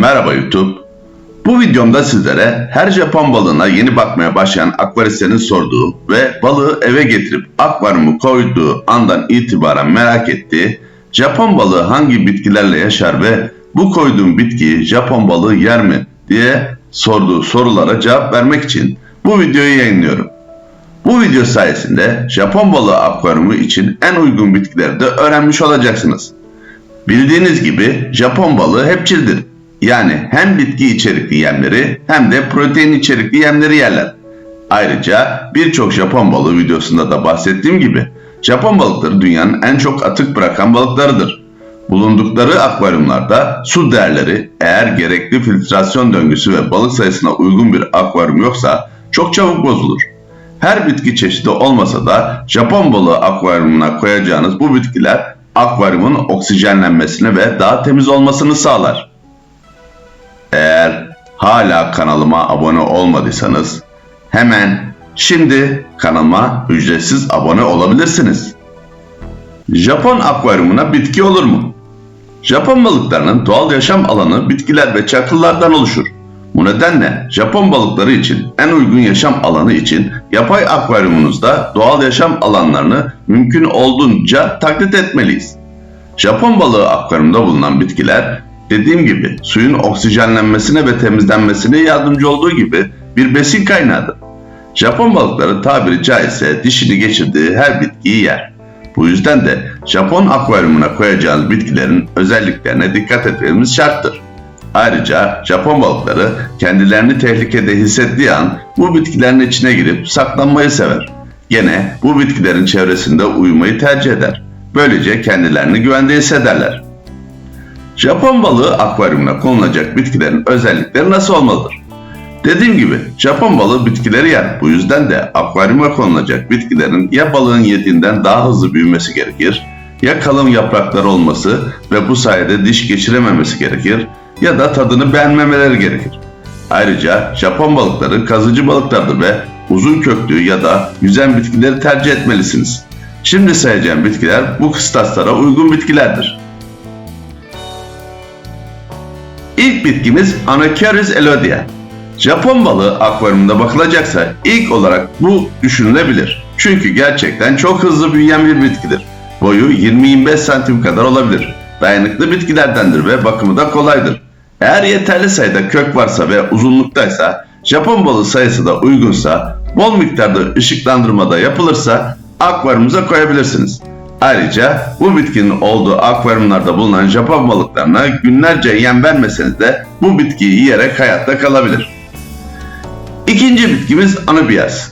Merhaba YouTube. Bu videomda sizlere her Japon balığına yeni bakmaya başlayan akvaristlerin sorduğu ve balığı eve getirip akvaryumu koyduğu andan itibaren merak ettiği Japon balığı hangi bitkilerle yaşar ve bu koyduğum bitkiyi Japon balığı yer mi diye sorduğu sorulara cevap vermek için bu videoyu yayınlıyorum. Bu video sayesinde Japon balığı akvaryumu için en uygun bitkileri de öğrenmiş olacaksınız. Bildiğiniz gibi Japon balığı hepçildir. Yani hem bitki içerikli yemleri hem de protein içerikli yemleri yerler. Ayrıca birçok Japon balığı videosunda da bahsettiğim gibi Japon balıkları dünyanın en çok atık bırakan balıklarıdır. Bulundukları akvaryumlarda su değerleri eğer gerekli filtrasyon döngüsü ve balık sayısına uygun bir akvaryum yoksa çok çabuk bozulur. Her bitki çeşidi olmasa da Japon balığı akvaryumuna koyacağınız bu bitkiler akvaryumun oksijenlenmesini ve daha temiz olmasını sağlar. Eğer hala kanalıma abone olmadıysanız hemen şimdi kanalıma ücretsiz abone olabilirsiniz. Japon akvaryumuna bitki olur mu? Japon balıklarının doğal yaşam alanı bitkiler ve çakıllardan oluşur. Bu nedenle Japon balıkları için en uygun yaşam alanı için yapay akvaryumunuzda doğal yaşam alanlarını mümkün olduğunca taklit etmeliyiz. Japon balığı akvaryumda bulunan bitkiler dediğim gibi suyun oksijenlenmesine ve temizlenmesine yardımcı olduğu gibi bir besin kaynağıdır. Japon balıkları tabiri caizse dişini geçirdiği her bitkiyi yer. Bu yüzden de Japon akvaryumuna koyacağınız bitkilerin özelliklerine dikkat etmemiz şarttır. Ayrıca Japon balıkları kendilerini tehlikede hissettiği an bu bitkilerin içine girip saklanmayı sever. Gene bu bitkilerin çevresinde uyumayı tercih eder. Böylece kendilerini güvende hissederler. Japon balığı akvaryumuna konulacak bitkilerin özellikleri nasıl olmalıdır? Dediğim gibi Japon balığı bitkileri yer. Bu yüzden de akvaryuma konulacak bitkilerin ya balığın yediğinden daha hızlı büyümesi gerekir, ya kalın yaprakları olması ve bu sayede diş geçirememesi gerekir ya da tadını beğenmemeleri gerekir. Ayrıca Japon balıkları kazıcı balıklardır ve uzun köklü ya da yüzen bitkileri tercih etmelisiniz. Şimdi sayacağım bitkiler bu kıstaslara uygun bitkilerdir. İlk bitkimiz Anacharis elodea. Japon balığı akvaryumda bakılacaksa ilk olarak bu düşünülebilir. Çünkü gerçekten çok hızlı büyüyen bir bitkidir. Boyu 20-25 santim kadar olabilir. Dayanıklı bitkilerdendir ve bakımı da kolaydır. Eğer yeterli sayıda kök varsa ve uzunluktaysa, Japon balığı sayısı da uygunsa, bol miktarda ışıklandırmada yapılırsa akvaryumuza koyabilirsiniz. Ayrıca bu bitkinin olduğu akvaryumlarda bulunan Japon balıklarına günlerce yem vermeseniz de bu bitkiyi yiyerek hayatta kalabilir. İkinci bitkimiz Anubias.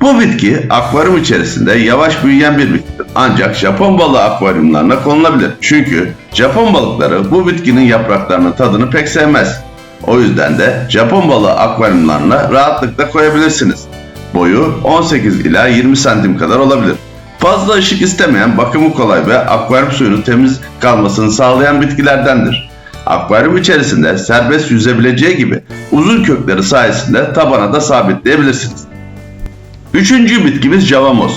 Bu bitki akvaryum içerisinde yavaş büyüyen bir bitkidir. Ancak Japon balığı akvaryumlarına konulabilir. Çünkü Japon balıkları bu bitkinin yapraklarının tadını pek sevmez. O yüzden de Japon balığı akvaryumlarına rahatlıkla koyabilirsiniz. Boyu 18 ila 20 santim kadar olabilir. Fazla ışık istemeyen, bakımı kolay ve akvaryum suyunun temiz kalmasını sağlayan bitkilerdendir. Akvaryum içerisinde serbest yüzebileceği gibi uzun kökleri sayesinde tabana da sabitleyebilirsiniz. Üçüncü bitkimiz Javamos.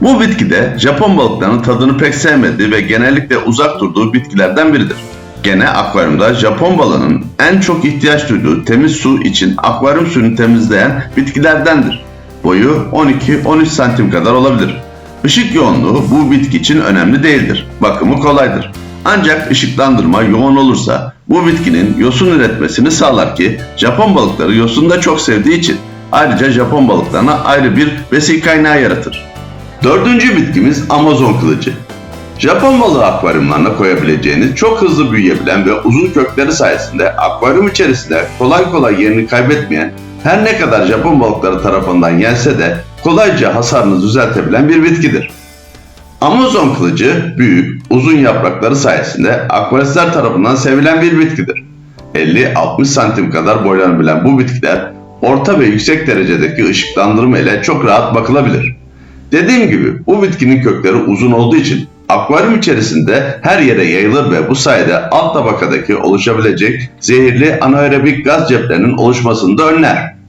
Bu bitki de Japon balıklarının tadını pek sevmediği ve genellikle uzak durduğu bitkilerden biridir. Gene akvaryumda Japon balığının en çok ihtiyaç duyduğu temiz su için akvaryum suyunu temizleyen bitkilerdendir. Boyu 12-13 santim kadar olabilir. Işık yoğunluğu bu bitki için önemli değildir. Bakımı kolaydır. Ancak ışıklandırma yoğun olursa bu bitkinin yosun üretmesini sağlar ki Japon balıkları yosunu da çok sevdiği için ayrıca Japon balıklarına ayrı bir besin kaynağı yaratır. Dördüncü bitkimiz Amazon kılıcı. Japon balığı akvaryumlarına koyabileceğiniz çok hızlı büyüyebilen ve uzun kökleri sayesinde akvaryum içerisinde kolay kolay yerini kaybetmeyen her ne kadar Japon balıkları tarafından yense de kolayca hasarını düzeltebilen bir bitkidir. Amazon kılıcı büyük, uzun yaprakları sayesinde akvaristler tarafından sevilen bir bitkidir. 50-60 santim kadar boylanabilen bu bitkiler orta ve yüksek derecedeki ışıklandırma ile çok rahat bakılabilir. Dediğim gibi bu bitkinin kökleri uzun olduğu için akvaryum içerisinde her yere yayılır ve bu sayede alt tabakadaki oluşabilecek zehirli anaerobik gaz ceplerinin oluşmasını da önler.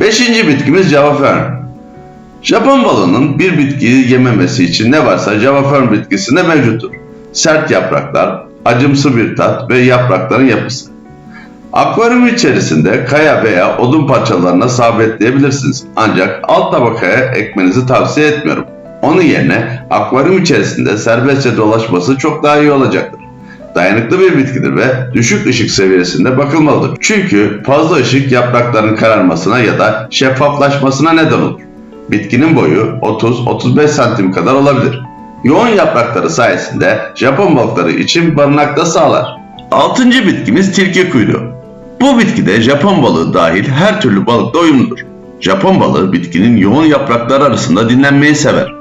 Beşinci bitkimiz Java Fern. Japon balığının bir bitkiyi yememesi için ne varsa Java Fern bitkisinde mevcuttur. Sert yapraklar, acımsı bir tat ve yaprakların yapısı. Akvaryum içerisinde kaya veya odun parçalarına sabitleyebilirsiniz. Ancak alt tabakaya ekmenizi tavsiye etmiyorum. Onun yerine akvaryum içerisinde serbestçe dolaşması çok daha iyi olacaktır. Dayanıklı bir bitkidir ve düşük ışık seviyesinde bakılmalıdır. Çünkü fazla ışık yaprakların kararmasına ya da şeffaflaşmasına neden olur. Bitkinin boyu 30-35 santim kadar olabilir. Yoğun yaprakları sayesinde Japon balıkları için barınak da sağlar. Altıncı bitkimiz tilki kuyruğu. Bu bitkide Japon balığı dahil her türlü balıkla uyumludur. Japon balığı bitkinin yoğun yaprakları arasında dinlenmeyi sever.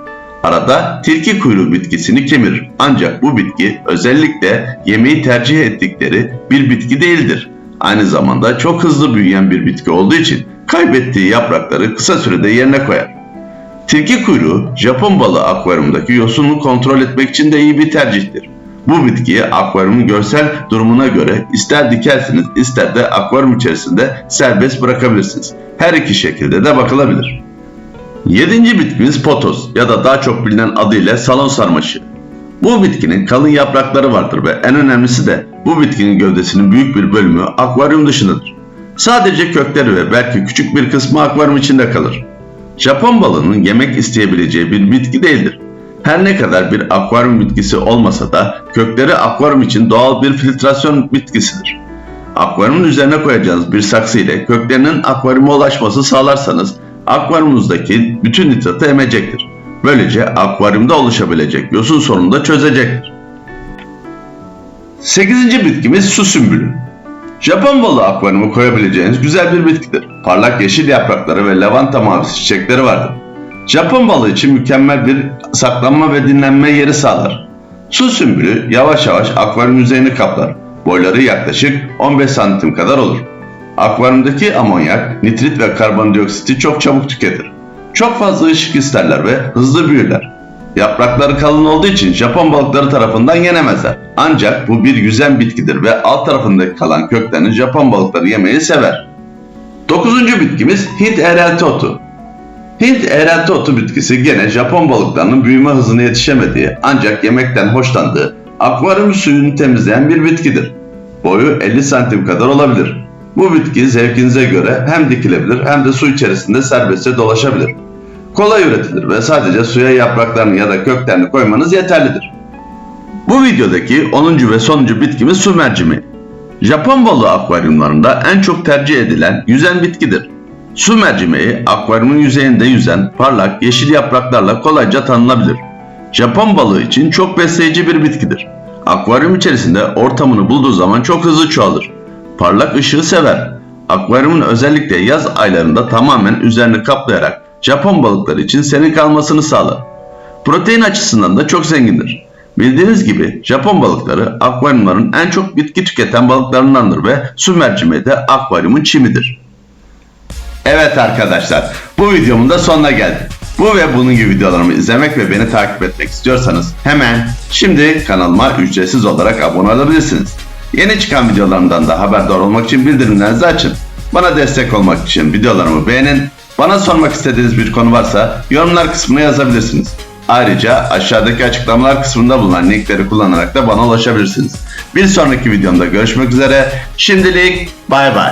Arada tilki kuyruğu bitkisini kemirir. Ancak bu bitki özellikle yemeği tercih ettikleri bir bitki değildir. Aynı zamanda çok hızlı büyüyen bir bitki olduğu için kaybettiği yaprakları kısa sürede yerine koyar. Tilki kuyruğu Japon balığı akvaryumdaki yosununu kontrol etmek için de iyi bir tercihtir. Bu bitkiyi akvaryumun görsel durumuna göre ister dikersiniz ister de akvaryum içerisinde serbest bırakabilirsiniz. Her iki şekilde de bakılabilir. Yedinci bitkimiz potos ya da daha çok bilinen adıyla salon sarmaşığı. Bu bitkinin kalın yaprakları vardır ve en önemlisi de bu bitkinin gövdesinin büyük bir bölümü akvaryum dışındadır. Sadece kökleri ve belki küçük bir kısmı akvaryum içinde kalır. Japon balığının yemek isteyebileceği bir bitki değildir. Her ne kadar bir akvaryum bitkisi olmasa da kökleri akvaryum için doğal bir filtrasyon bitkisidir. Akvaryumun üzerine koyacağınız bir saksı ile köklerinin akvaryuma ulaşması sağlarsanız akvaryumunuzdaki bütün nitratı emecektir. Böylece akvaryumda oluşabilecek yosun sorununu da çözecektir. 8. bitkimiz su sümbülü. Japon balığı akvaryuma koyabileceğiniz güzel bir bitkidir. Parlak yeşil yaprakları ve lavanta mavisi çiçekleri vardır. Japon balığı için mükemmel bir saklanma ve dinlenme yeri sağlar. Su sümbülü yavaş yavaş akvaryum yüzeyini kaplar. Boyları yaklaşık 15 santim kadar olur. Akvaryumdaki amonyak, nitrit ve karbondioksiti çok çabuk tüketir. Çok fazla ışık isterler ve hızlı büyürler. Yaprakları kalın olduğu için Japon balıkları tarafından yenemezler. Ancak bu bir yüzen bitkidir ve alt tarafındaki kalan köklerini Japon balıkları yemeyi sever. Dokuzuncu bitkimiz Hint eğrelti otu. Hint eğrelti otu bitkisi gene Japon balıklarının büyüme hızına yetişemediği ancak yemekten hoşlandığı akvaryum suyunu temizleyen bir bitkidir. Boyu 50 santim kadar olabilir. Bu bitki zevkinize göre hem dikilebilir hem de su içerisinde serbestçe dolaşabilir. Kolay üretilir ve sadece suya yapraklarını ya da köklerini koymanız yeterlidir. Bu videodaki 10. ve sonuncu bitkimiz su mercimeği. Japon balığı akvaryumlarında en çok tercih edilen yüzen bitkidir. Su mercimeği akvaryumun yüzeyinde yüzen parlak yeşil yapraklarla kolayca tanınabilir. Japon balığı için çok besleyici bir bitkidir. Akvaryum içerisinde ortamını bulduğu zaman çok hızlı çoğalır. Parlak ışığı sever. Akvaryumun özellikle yaz aylarında tamamen üzerini kaplayarak Japon balıkları için serin kalmasını sağlar. Protein açısından da çok zengindir. Bildiğiniz gibi Japon balıkları akvaryumların en çok bitki tüketen balıklarındandır ve su mercimeği de akvaryumun çimidir. Evet arkadaşlar, bu videomun da sonuna geldik. Bu ve bunun gibi videolarımı izlemek ve beni takip etmek istiyorsanız hemen şimdi kanalıma ücretsiz olarak abone olabilirsiniz. Yeni çıkan videolarımdan da haberdar olmak için bildirimlerinizi açın. Bana destek olmak için videolarımı beğenin. Bana sormak istediğiniz bir konu varsa yorumlar kısmına yazabilirsiniz. Ayrıca aşağıdaki açıklamalar kısmında bulunan linkleri kullanarak da bana ulaşabilirsiniz. Bir sonraki videomda görüşmek üzere. Şimdilik bay bay.